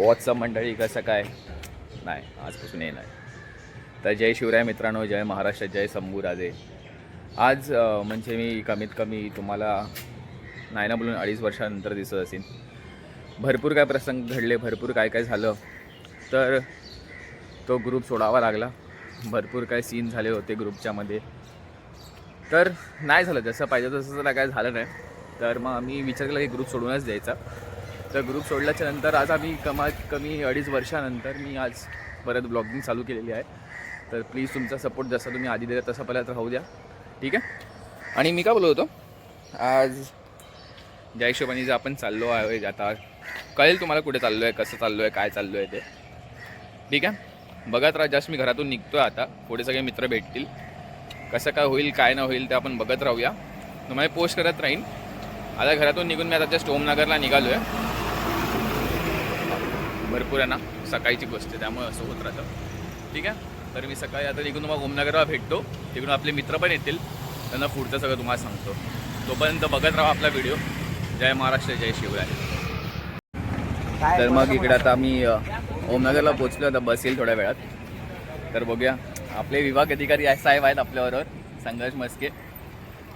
WhatsApp मंडळी कसं काय? नाही आजपासून येणार. तर जय शिवराय मित्रांनो जय महाराष्ट्र जय शंभू राजे. आज म्हणजे मी कमीत कमी तुम्हाला नाही ना बोलून अडीच वर्षानंतर दिसत असेल भरपूर काय प्रसंग घडले भरपूर काय काय झालं. तर तो ग्रुप सोडावा लागला. भरपूर काय सीन झाले होते ग्रुपच्यामध्ये तर नाही झालं जसं पाहिजे तसं जरा काय झालं नाही. तर मग मी विचार केला की ग्रुप सोडूनच द्यायचा. तर ग्रुप सोडल्याच्या नंतर आज आम्ही कमात कमी अडीच वर्षानंतर मी आज परत ब्लॉगिंग चालू केलेली आहे. तर प्लीज तुमचा सपोर्ट जसा तुम्ही आधी दिला तसा पहिला राहू द्या. ठीक आहे? आणि मी का बोलत होतो? आज ज्या हिशोबाने जे आपण चाललो आहे आता कळेल तुम्हाला कुठे चाललो आहे कसं चाललो आहे काय चाललो आहे ते. ठीक आहे? बघत राहा जस्ट मी घरातून निघतो आहे आता. पुढे सगळे मित्र भेटतील. कसं काय होईल काय ना होईल ते आपण बघत राहूया. तुम्हाला पोस्ट करत राहीन. आता घरातून निघून मी आता जस्ट ओमनगरला निघालो आहे भरपूर आहे ना सकाळची गोष्ट आहे त्यामुळे असं होत राहतं. ठीक आहे? तर मी सकाळी आता निघून मग ओमनगरला भेटतो. तिकडून आपले मित्र पण येतील. त्यांना पुढचं सगळं तुम्हाला सांगतो. तोपर्यंत बघत राहा आपला व्हिडिओ. जय महाराष्ट्र जय शिवराय. तर मग इकडे आता आम्ही ओमनगरला पोचलो आता बस येईल थोड्या वेळात. तर बघूया. आपले विभाग अधिकारी साहेब आहेत आपल्याबरोबर. संघर्ष मस्के.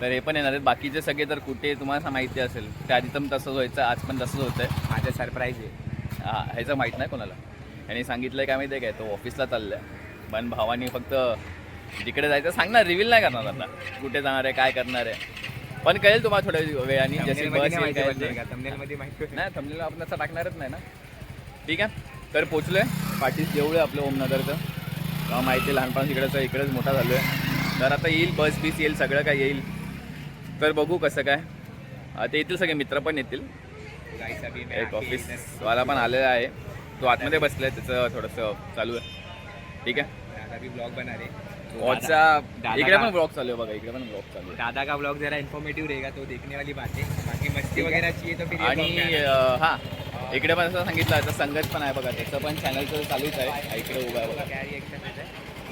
तर हे पण येणार आहेत. बाकीचे सगळे तर कुठे तुम्हाला माहिती असेल. त्या आधी पण तसंच व्हायचं. आज पण तसंच होतं आहे माझं सरप्राईज आहे. हा ह्याचं माहीत नाही कोणाला. यांनी सांगितलं काय माहिती आहे काय? तो ऑफिसला चाललाय. पण भावानी फक्त जिकडे जायचं सांगणार रिव्हील नाही करणार आता कुठे जाणार आहे काय करणार आहे. पण कळेल तुम्हाला थोड्या वेळाने ते. माहिती नाही थंबनेल आपण असं टाकणारच नाही ना. ठीक आहे? तर पोचलोय. पाठीस जेवढं आपलं ओमनगरचं तेव्हा माहिती आहे लहानपणा इकडचं इकडेच मोठा झालो आहे तर आता येईल बस बीस येईल सगळं काय येईल. तर बघू कसं काय. आता येतील सगळे मित्र पण येतील. एक ऑफिसवाला पण आलेला आहे. तो आतमध्ये बसलाय त्याचं थोडंसं चालू आहे. ठीक आहे? दादा भी ब्लॉग बना रहे वॉटचा दादा इकडे पण ब्लॉग चालू आहे बघा इकडे पण ब्लॉग चालू आहे. दादा का ब्लॉग जरा इन्फॉर्मेटिव रहेगा तो देखने वाली बात है। बाकी मस्ती वगैरह चाहिए तो फिर ये आणि vlog में आना। अं, हा इकडे पण असं सांगितलं आता संगत पण आहे बघा त्याचं पण चॅनलचं चालूच आहे. हा, इकडे उभा आहे बघा. क्या reaction होता है?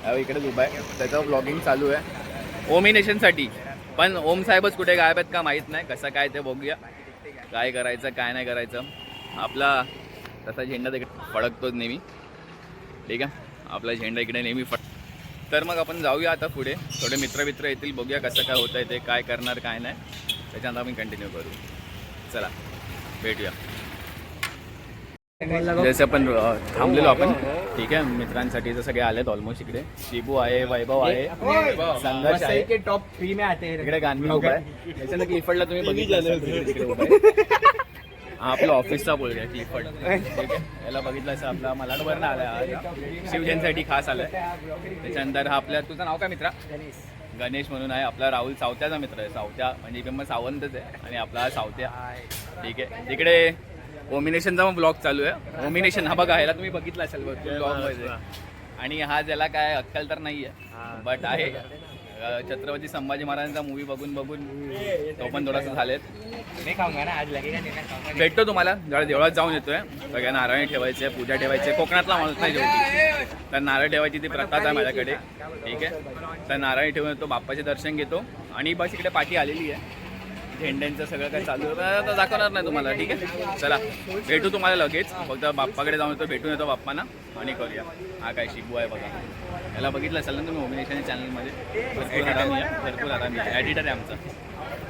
हा, इकडेच उभा आहे. त्याचं ब्लॉगिंग चालू आहे. ओमिनेशनसाठी पण ओम साहेबच कुठे गायब आहेत का माहीत नाही. कसं काय ते बघूया. काय करायचं काय नाही करायचं. आपला तसा झेंडा तिकडे फडकतोच नेहमी. ठीक आहे? आपला झेंडा इकडे नेहमी फट तर मग आपण जाऊया आता पुढे. थोडे मित्र मित्र येतील बघूया कसं काय होतं आहे ते काय करणार काय नाही. त्याच्यानंतर आपण कंटिन्यू करू. चला भेटूया. जसं आपण थांबलेलो आपण ठीक आहे मित्रांसाठी तर सगळे आलेत ऑलमोस्ट इकडे. शिबू आहे वैभव आहे संघर्ष आहे. के टॉप थ्री में आते हैं. इकडे गांधी उभा आहे. त्याच्यानं क्लिफर्डला तुम्ही बघितलं आहे. हा आपला ऑफिसचा बोल आहे क्लिफर्ड. ठीक आहे याला बघितलं असं आपला मलाडवरनं आलाय आज शिवजयंतीसाठी खास आलाय. त्याच्यानंतर हा आपल्या तुझं नाव काय मित्रा? गणेश म्हणून आहे. आपला राहुल सावत्याचा मित्र आहे. सावत्या म्हणजे मग सावंतच आहे. आणि आपला हा सावत्या. ठीक आहे तिकडे ओमिनेशनचा पण ब्लॉग चालू आहे. ओमिनेशन हा बघा ह्याला तुम्ही बघितला असेल ब्लॉगमध्ये. आणि हा ज्याला काय अक्कल तर नाही आहे बट आहे. छत्रपती संभाजी महाराजांचा मूवी बघून बघून तो पण थोडासा झालेत. भेटतो तुम्हाला. जरा देवळात जाऊन येतोय. सगळ्या नारळ ठेवायचे पूजा ठेवायचे. कोकणातला माणूस नाही जेवढी तर नारळ ठेवायची ती प्रथाच आहे माझ्याकडे. ठीक आहे? तर नारळ ठेवून येतो बाप्पाचे दर्शन घेतो. आणि बस इकडे पाठी आलेली आहे. झेंड्यांचं सगळं काय चालू आहे आता दाखवणार नाही तुम्हाला ठीक आहे? चला भेटू तुम्हाला लगेच. फक्त बाप्पाकडे जाऊन येतो भेटून येतो बाप्पांना आणि करूया. हा काय शिकू आहे बघा. याला बघितलं असेल ना तुम्ही ओमिनेशन चॅनलमध्ये भरपूर आरामी आहे. भरपूर आरामी आहे. ॲडिटर आहे आमचा.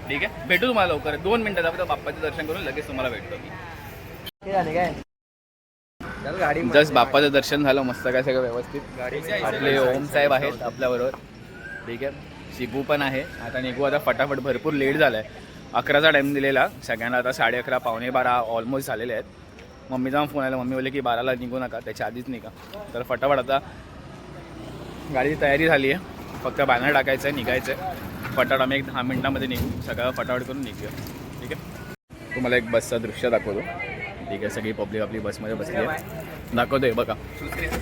ठीक आहे? भेटू तुम्हाला लवकर. दोन मिनिटात फक्त बाप्पाचं दर्शन करून लगेच तुम्हाला भेटतो मी. जस्ट बाप्पाचं दर्शन झालं. मस्त काय सगळं व्यवस्थित. आपले ओम साहेब आहेत आपल्याबरोबर. ठीक आहे? शिबू पण आहे. आता निघू आता फटाफट. भरपूर लेट झाला आहे अकराचा टाईम दिलेला. सगळ्यांना आता साडे अकरा पावणे बारा ऑलमोस्ट झालेले आहेत. मम्मीचा फोन आला. मम्मी बोलले की बाराला निघू नका त्याच्या आधीच निघा. तर फटाफट आता गाडीची तयारी झाली आहे. फक्त बॅनर टाकायचं आहे निघायचं आहे. फटाफट आम्ही एक दहा मिनिटामध्ये निघू. सगळं फटाफट करून निघूया. ठीक आहे? तुम्हाला एक बसचं दृश्य दाखवतो. ठीक आहे? सगळी पब्लिक आपली बसमध्ये बसली आहे. दाखवतोय बघा.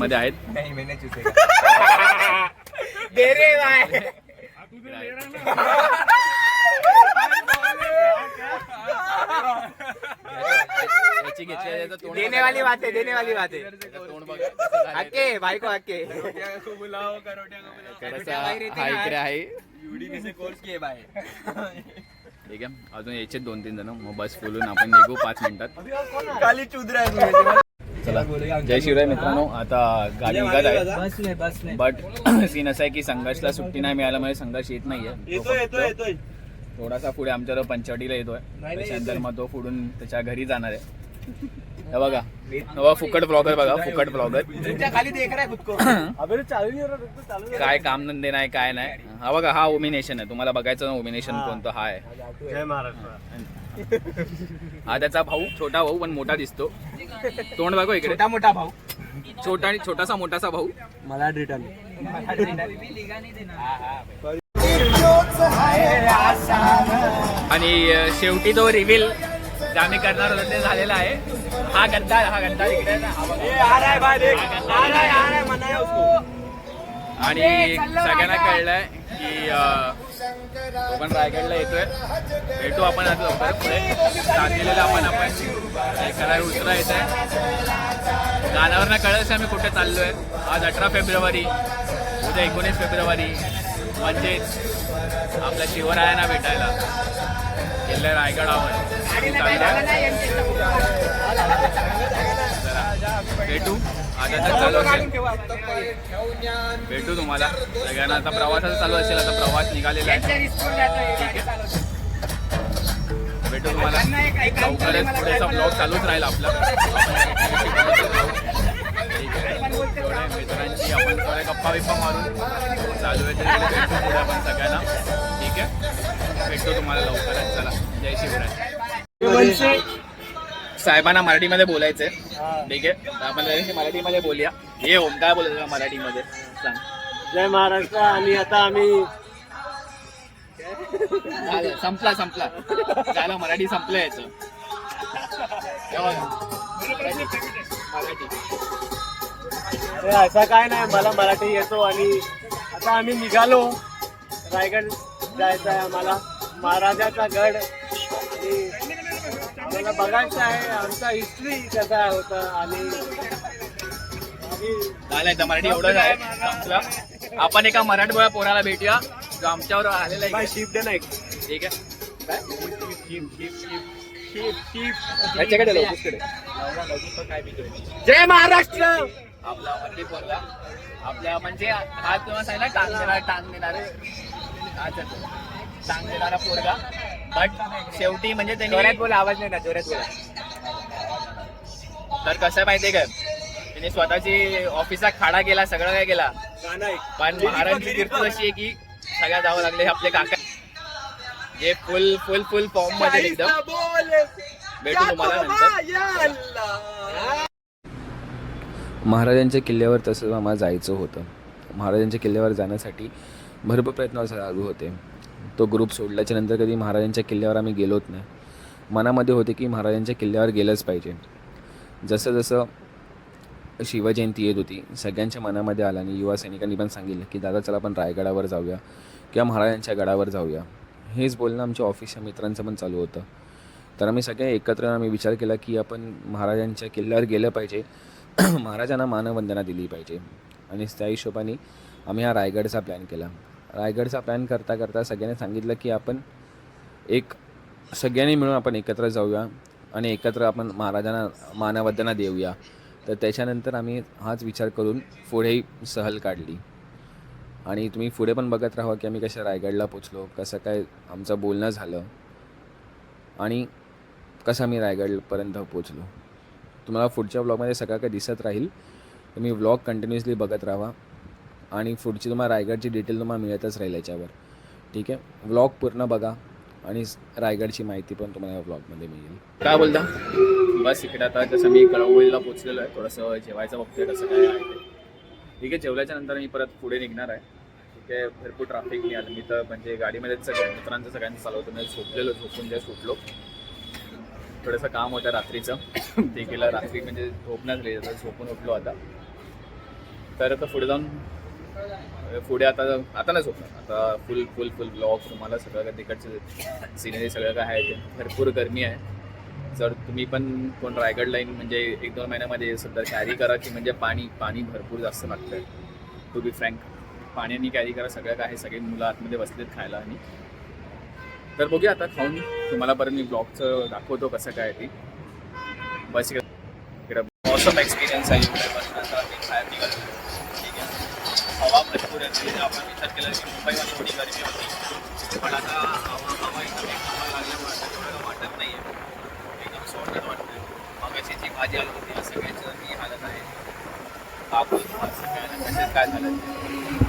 मध्ये आहेत नहीं मैंने चूसेगा दे रे भाई याची घेतली आहे, याचं तोंड देने. वाली बात है देने वाली बात याचं हा इकडे आहे कोर्स किए भाई. ठीक आहे अजून यायचे दोन तीन जण. मग बस फुलून आपण निघू पाच मिनिटात. खाली चुदरा है चला चला. जय शिवराय मित्रांनो. आता गाडी निघत आहे. बट सीन असं आहे की संघर्षला सुट्टी नाही मिळाल्यामुळे संघर्ष येत नाहीये. थोडासा पुढे आमच्या पंचवटीला येतोय. त्याच्यानंतर मग तो पुढून त्याच्या घरी जाणार आहे. हे बघा. नवा फुकट ब्लॉगर बघा फुकट ब्लॉगर तुमच्या खाली देख रहा है खुद को. काय काम धंदे नाही काय नाही. हा बघा हा ओमिनेशन आहे. तुम्हाला बघायचं ना ओमिनेशन कोणतं हा आहे. जय महाराष्ट्र. हा त्याचा भाऊ छोटा भाऊ पण मोठा दिसतो. तोंड बघू इकडे. छोटा मोठा भाऊ. छोटा आणि छोटासा मोठासा भाऊ. मला रिटर्न आणि शेवटी तो रिव्हील जे आम्ही करणार होतो ते झालेला आहे. हा गद्दार हा गद्दार इकडे आहे ना, हा बघा. आणि सगळ्यांना कळलंय की अं, तो पण रायगडला येतोय. भेटू आपण आता लवकर पुढे. सांगलेलं आपण आपण करायला उतरा येत आहे गाण्यावरनं कळलं आम्ही कुठे चाललोय. आज अठरा फेब्रुवारी उद्या एकोणीस फेब्रुवारी म्हणजेच आपल्या शिवरायांना भेटायला किल्ले रायगडावर. भेटू. भेटू तुम्हाला. सगळ्यांना आता प्रवासाचा चालू असेल आता प्रवास निघालेला आहे. ठीक आहे भेटू तुम्हाला. लवकरच पुढेचा ब्लॉग चालूच राहील आपला. ठीक आहे. थोड्या मित्रांची आपण थोड्या गप्पा बिप्पा मारून चालू आहे तरी भेटू पुढे आपण सगळ्यांना. ठीक आहे? भेटतो तुम्हाला लवकरच. चला. जय शिवराय. साहेबांना मराठीमध्ये बोलायचंय. ठीक आहे? आपण त्याच्याशी मराठीमध्ये बोलूया. हे ओम काय बोलायचं मराठीमध्ये? सांग. जय महाराष्ट्र आणि आता आम्ही झालं संपला संपला. झालं मराठी संपलं याचं. मराठी. असं काय नाही मला मराठी येतो आणि आता आम्ही निघालो. रायगड जायचं आहे आम्हाला. महाराजाचा गड आणि आम्हाला बघायचं आहे. आमचा हिस्ट्री कसा होता आणि आम्ही झालंय तर मराठी एवढंच आहे. संपलं आपण एका मराठमोळ्या पोराला भेटूया जो आमच्यावर आलेला बाय आहे शिप दे नाही ठीक आहे. याच्याकडे. जय महाराष्ट्र! आपला वरती पोरगा आपल्या म्हणजे हा सांगितलं टांग देणारा टांग देणारे. टांग देणारा पोरगा. बट शेवटी म्हणजे जोरात त्यांनी बोला आवाज नाही ना जोरात बोला. तर कसं आहे माहितीये काय त्याने स्वतःची ऑफिसचा खाडा केला सगळं काय केला. पण महाराजांची कीर्ती अशी आहे की सगळ्या जावं लागले आपले काका. जे फुल फुल फुल फॉर्ममध्ये एकदम. भेटू तुम्हाला नंतर. महाराजांच्या किल्ल्यावर तसं आम्हाला जायचं होतं. महाराजांच्या किल्ल्यावर जाण्यासाठी भरपूर प्रयत्न चालू होते. तो ग्रुप सोडल्याच्या नंतर कधी महाराजांच्या किल्ल्यावर आम्ही गेलोच नाही. मनामध्ये होते की महाराजांच्या किल्ल्यावर गेलंच पाहिजे. जसं जसं शिवजयंती येत होती सगळ्यांच्या मनामध्ये आला आणि युवा सैनिकांनी पण सांगितलं की दादा चला आपण रायगडावर जाऊया किंवा महाराजांच्या गडावर जाऊया. हेच बोलणं आमच्या ऑफिसच्या मित्रांचं पण चालू होतं. तर आम्ही सगळे एकत्र आम्ही विचार केला की आपण महाराजांच्या किल्ल्यावर गेलं पाहिजे. महाराजांना मानवंदना दिली पाहिजे. आणि त्या हिशोबाने आम्ही हा रायगडचा प्लॅन केला. रायगडचा प्लॅन करता करता सगळ्यांनी सांगितलं की आपण एक सगळ्यांनी मिळून आपण एकत्र जाऊया आणि एकत्र आपण महाराजांना मानवंदना देऊया. तर त्याच्यानंतर आम्ही हाच विचार करून पुढेही सहल काढली. आणि तुम्ही पुढे पण बघत राहा की आम्ही कशा रायगडला पोचलो कसं काय आमचं बोलणं झालं आणि कसं आम्ही रायगडपर्यंत पोचलो. तुम्हाला पुढच्या ब्लॉगमध्ये सगळं काय दिसत राहील. तुम्ही व्लॉग कंटिन्युअसली बघत राहा. आणि पुढची तुम्हाला रायगडची डिटेल तुम्हाला मिळतच राहील याच्यावर. ठीक आहे? व्लॉग पूर्ण बघा आणि रायगडची माहिती पण तुम्हाला या व्लॉगमध्ये मिळेल. काय बोलता? बस इकडे आता जसं मी कळवळीला पोचलेलो आहे थोडंसं जेवायचं बघतोय कसं काय आहे ते. ठीक आहे जेवल्याच्या नंतर मी परत पुढे निघणार आहे. ठीक आहे भरपूर ट्रॅफिक नाही आलं मी तर म्हणजे गाडीमध्येच सगळ्या मित्रांचं सगळ्यांचं चालवतो. मी झोपलेलो झोपून जे सुटलो थोडंसं काम होतं रात्रीचं. ते केलं. रात्री म्हणजे झोपण्यात रे झोपून उठलो आता. तर आता पुढे जाऊन पुढे आता आता नाही झोपणार. आता फुल फुल फुल ब्लॉग तुम्हाला सगळं काय तिकडचं सिनेरी सगळं काय आहे ते. भरपूर गरमी आहे. जर तुम्ही पण कोण रायगड लाईन म्हणजे एक दोन महिन्यामध्ये सध्या कॅरी करा की म्हणजे पाणी पाणी भरपूर जास्त लागतं आहे टू बी फ्रँक पाण्याने कॅरी करा सगळं काय आहे सगळे मुलं आतमध्ये बसलेत खायला आणि तर बघूया आता खाऊन तुम्हाला परत मी ब्लॉगचं दाखवतो कसं काय ते. बस इकडं मौसम एक्सपिरियन्स आहे. हवा भरपूर आहे आपण विचार केला की मुंबईमध्ये थोडी गरमी होती. पण आता हवा हवा एकदम एक लागल्यामुळे आता तेवढं वाटत नाही आहे एकदम सोडत वाटतं मगाची जी भाजी आली होती या सगळ्याचं ही हालत आहे. आपण सगळ्यांना कशात काय झालं?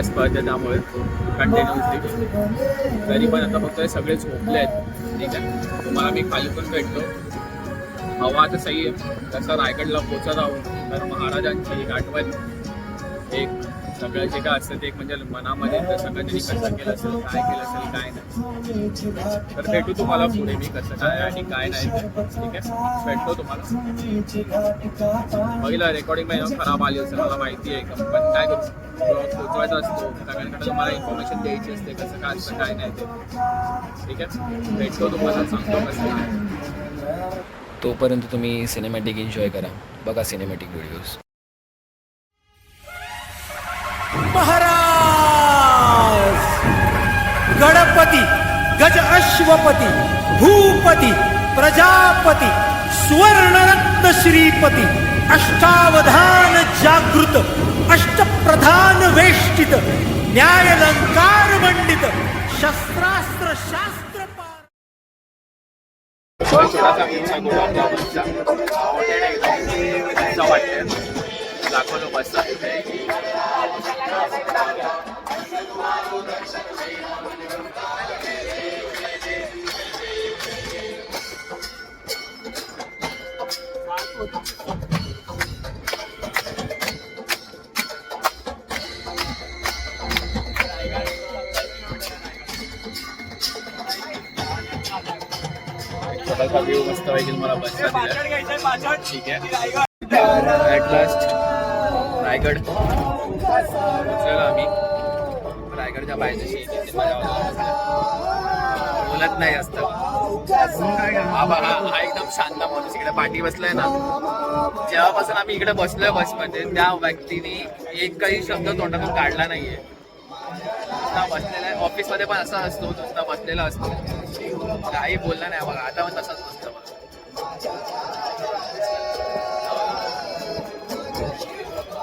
बस पळते त्यामुळे कंटिन्युअसली तरी पण आता फक्त हे सगळे झोपले आहेत. ठीक आहे. तुम्हाला मी खाली पण भेटतो. हवा आता सही आहे. तसं रायगडला पोचत आहोत. तर महाराजांची एक आठवण सगळं जे काय असतं ते एक म्हणजे मनामध्ये तर सगळं कसं केलं असेल काय केलं असेल काय नाही. तर भेटू तुम्हाला पुढे मी कसं काय आणि काय नाही. ठीक आहे? भेटतो तुम्हाला. पहिला रेकॉर्डिंग माझी खराब आली असेल मला माहिती आहे. का पण काय करू? पोचवायचा असतो. सगळ्यांकडे तुम्हाला इन्फॉर्मेशन द्यायची असते कसं काय असतं काय नाही ते. ठीक आहे? भेटतो तुम्हाला सांगतो कसं काय तोपर्यंत तुम्ही सिनेमॅटिक एन्जॉय करा. बघा सिनेमॅटिक व्हिडिओज गज अश्वपती भूपती प्रजापती सुवर्णरत्न श्रीपती अष्टावधान जागृत अष्टप्रधान वेष्टित न्यायलंकार मंडित शस्त्रास्त्र शास्त्र पार पाहिजे मला बसला ठीक आहे. At last Raigad. पोहोचलेलो आम्ही. रायगडच्या वाटते. बोलत नाही जास्त हा एकदम शांत माणूस इकडे पाठी बसलाय ना. जेव्हापासून आम्ही इकडे बसलोय बसमध्ये त्या व्यक्तीने एकही शब्द तोंडातून काढला नाहीये. नुसता बसलेला आहे. ऑफिसमध्ये पण असा असतो नुसता बसलेला असतो. काही बोलला नाही. बघा आता पण तसाच बसतो. बघा.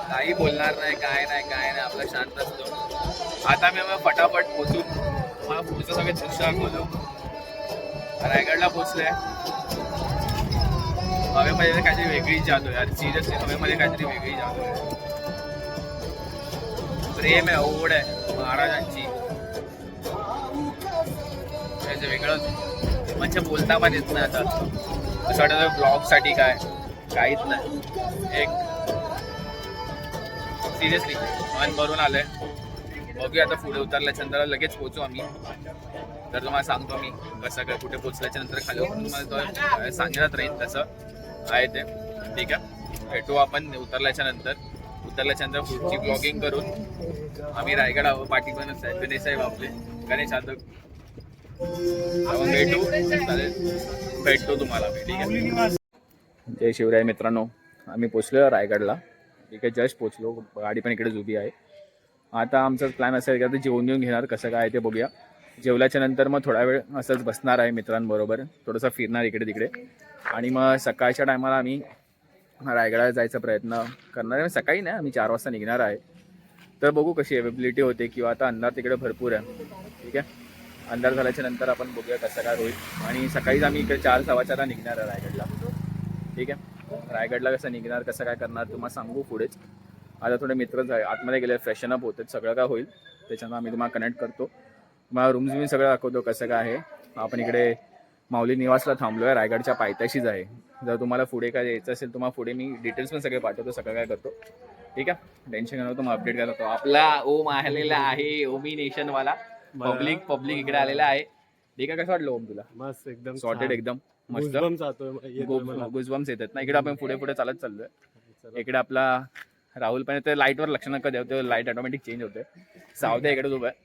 काही बोलणार नाही काय नाही काय नाही आपला शांत असतो. आता मी आम्ही फटाफट पोचू. मला पुढचं सगळे दृश्य बोलू. रायगडला पोचलंय. हवेमध्ये काहीतरी वेगळी जादू यार सिरियसली हवेमध्ये काहीतरी वेगळी जादू आहे प्रेम आहे ओढ आहे महाराजांची. वेगळंच. म्हणजे बोलता पण येत नाही आता. असं वाटतं ब्लॉगसाठी काय? काहीच नाही. एक सिरियसली मन भरून आलंय. बघूया आता पुढे उतरल्याच्या नंतर लगेच पोहोचू आम्ही. तर तुम्हाला सांगतो मी कसं काय कुठे पोचल्याच्या नंतर खाली तुम्हाला तो सांगण्यात राहील तसं. आहे ते. ठीक आहे? भेटू आपण उतरल्याच्या नंतर. उतरल्याच्या नंतर पुढची ब्लॉगिंग करून. आम्ही रायगड आहो पाठी बनच आहे. गणेश साहेब आपले. गणेश यादव. भेटू. चालेल. भेटतो तुम्हाला मी. ठीक आहे. जय शिवराय मित्रांनो. आम्ही पोचलो रायगडला. ठीक आहे जस्ट पोचलो. गाडी पण इकडेच उभी आहे. आता आमचा प्लॅन असेल की आता जेवण घेणार कसं काय ते बघूया. जेवल्याच्या नंतर मग थोडा वेळ असंच बसणार आहे मित्रांबरोबर. थोडंसं फिरणार इकडे तिकडे. आणि मग सकाळच्या टायमाला आम्ही रायगडाला जायचा प्रयत्न करणार आहे. सकाळी नाही आम्ही चार वाजता निघणार आहे. तर बघू कशी अवेबिलिटी होते किंवा आता अंधार तिकडे भरपूर आहे. ठीक आहे? अंधार झाल्याच्यानंतर आपण बघूया कसं काय होईल. आणि सकाळीच आम्ही इकडे चार सव्वा चारला निघणार आहे रायगडला. ठीक आहे? रायगडला कसं निघणार कसं काय करणार तुम्हाला सांगू पुढेच. आता थोडे मित्र आतमध्ये गेले फ्रेशन अप होते सगळं काय होईल. त्याच्यानं आम्ही तुम्हाला कनेक्ट करतो. मला रूम्स मी सगळं दाखवतो कसं काय आहे. आपण इकडे माऊली निवासला थांबलो आहे रायगडच्या पायथ्याशीच आहे. जर तुम्हाला पुढे काय यायचं असेल तुम्हाला पुढे मी डिटेल्स पण सगळे पाठवतो सगळं काय करतो. ठीक आहे? टेन्शन घेणार तुम्हाला अपडेट करतो आपला ओम आलेला आहे ओमी नेशनवाला पब्लिक पब्लिक इकडे आलेला आहे. ठीक आहे कसं वाटलं ओम तुला? मस्त एकदम सॉर्टेड एकदम मस्त. जातोय गुजबम्स येतात ना. इकडे आपण पुढे पुढे चालत चाललोय. इकडे आपला राहुल पण ते लाईटवर लक्ष नका देऊ. ते लाइट ऑटोमॅटिक चेंज होते सावद्या इकडे उभं आहे.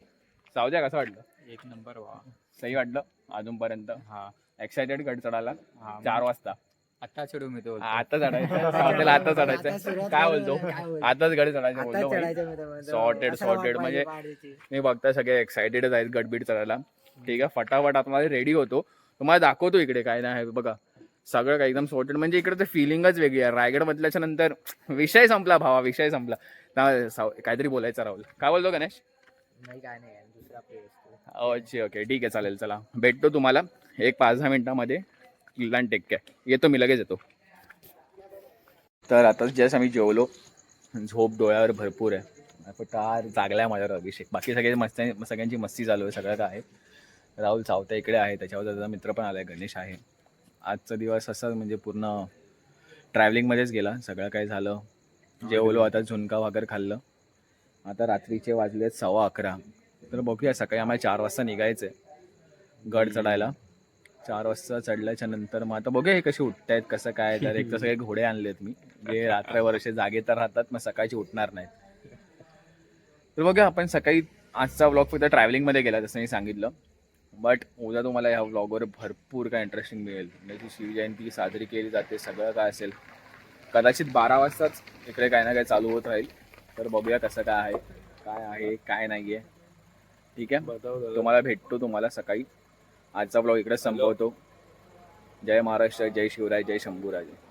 सावद्या कसं वाटलं? एक नंबर वा. सही वाटलं. अजूनपर्यंत. हा. एक्सायटेड गड चढायला हा चार वाजता. आता चढू मी तो आता चढायचं? आता चढायचं? काय बोलतो? आताच गडी चढायचं बोलतो. सॉर्टेड सॉर्टेड म्हणजे मी बघता सगळे एक्साइटेडच आहेत गडबीड चढायला. ठीक आहे फटाफट आतमध्ये रेडी होतो. तुम्हाला दाखवतो इकडे काय नाही बघा सगळं काही एकदम सॉर्टेड म्हणजे इकडे ते फिलिंगच वेगळी आहे. रायगड म्हटल्याच्या नंतर विषय संपला भावा विषय संपला. ना- काहीतरी बोलायचं राहुल. काय बोलतो गणेश? नाही काय नाही. दुसरा ओके ठीक आहे चालेल चला. भेटतो तुम्हाला एक पाच दहा मिनिटामध्ये. लँड टेक काय येतो मी लगेच येतो. तर आता जस्ट आम्ही जेवलो. झोप डोळ्यावर भरपूर आहे. पटार जागला आहे माझ्यावर अभिषेक. बाकी सगळे मस्त सगळ्यांची मस्ती चालू आहे. सगळं काय आहे. राहुल चावता इकडे आहे. त्याच्यावर त्याचा मित्र पण आलाय गणेश आहे. आजचा दिवस असं म्हणजे पूर्ण ट्रॅव्हलिंगमध्येच गेला. सगळं काय झालं. जेवलो आता झुणका भाकर खाल्लं. आता रात्रीचे वाजले सव्वा अकरा. तर बघूया सकाळी आम्हाला चार वाजता निघायचं आहे गड चढायला. चार वाजता चढल्याच्या नंतर मग आता बघूया हे कसे उठतायत कसं काय तर एक तर सगळे घोडे आणलेत मी. जे रात्रभर असे जागे तर राहतात मग सकाळची उठणार नाहीत. तर बघूया आपण सकाळी आजचा व्लॉग फक्त ट्रॅव्हलिंगमध्ये गेला जसं मी सांगितलं. बट उद्या तुम्हाला ह्या व्लॉगवर भरपूर काय इंटरेस्टिंग मिळेल. म्हणजे शिवजयंती साजरी केली जाते सगळं काय असेल. कदाचित बारा वाजताच इकडे काही ना काही चालू होत राहील. तर बघूया कसं काय आहे काय आहे काय नाही आहे? ठीक आहे तुम्हाला भेटतो तुम्हाला सकाळी. आजचा ब्लॉग इकडे संपवतो. जय महाराष्ट्र जय शिवराय जय शंभूराजे.